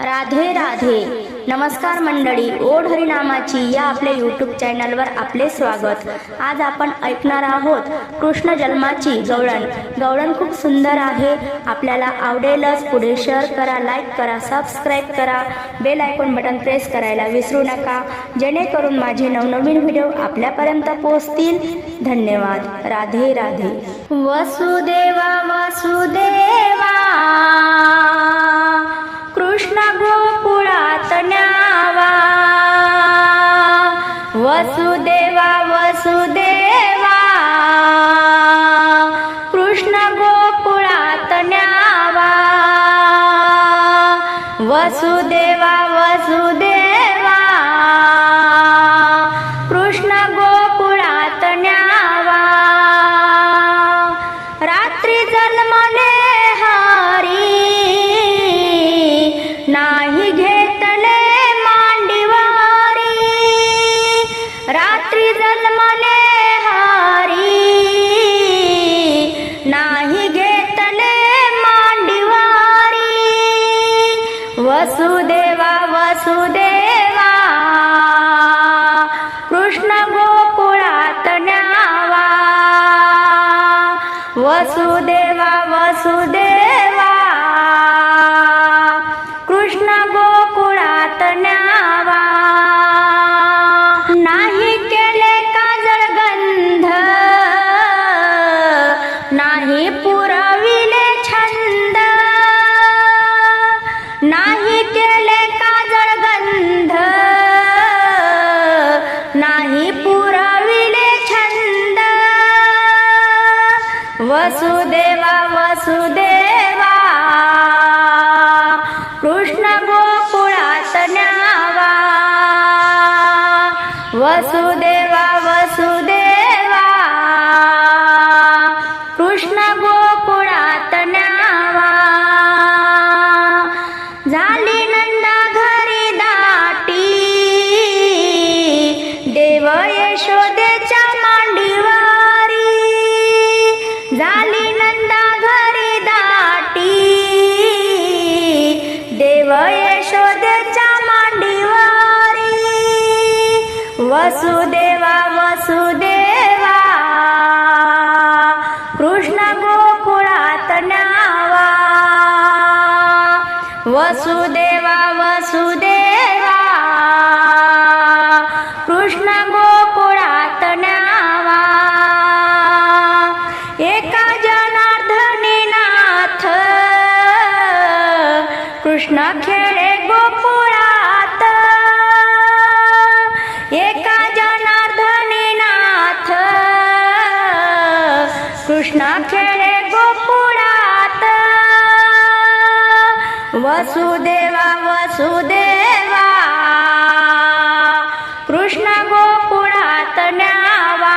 राधे राधे. नमस्कार मंडळी. ओढ हरिनामाची या आपल्या यूट्यूब चॅनलवर आपले स्वागत. आज आपण ऐकणार आहोत कृष्ण जन्माची गवळण. गवळण खूप सुंदर आहे. आपल्याला आवडेलच. पुढे शेअर करा लाईक करा सबस्क्राईब करा. बेल आयकॉन बटन प्रेस करायला विसरू नका. जेणेकरून माझे नवनवीन व्हिडिओ आपल्यापर्यंत पोहोचतील. धन्यवाद. राधे राधे. वसुदेवा वसुदेवा. वसुदेवा वसुदेवा कृष्ण गोकुळात न्यावा. वसुदेवा वसुदेवा कृष्ण गोकुळात न्यावा. रात्री जन्मले हरी नाही वसुदेवा वसुदेवा कृष्ण गोकुळात न्यावा. नाही केले काजळ गंध नाही पुरविले छंद. नाही वसुदेवा वसुदेवा कृष्ण गोकुळात न्यावा. वसुदेवा वसुदेवा वसुदेवा कृष्ण गोकुळात न्यावा. वसुदेवा वसुदेवा कृष्ण गोकुळात न्यावा. एका जनार्दनी नाथ कृष्ण कृष्ण खेळे गोकुळात. वसुदेवा वसुदेवा कृष्ण गोकुळात न्यावा.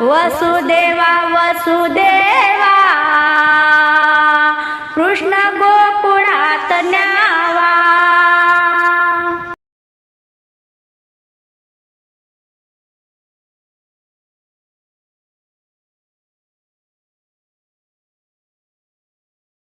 वसुदेवा वसुदेवा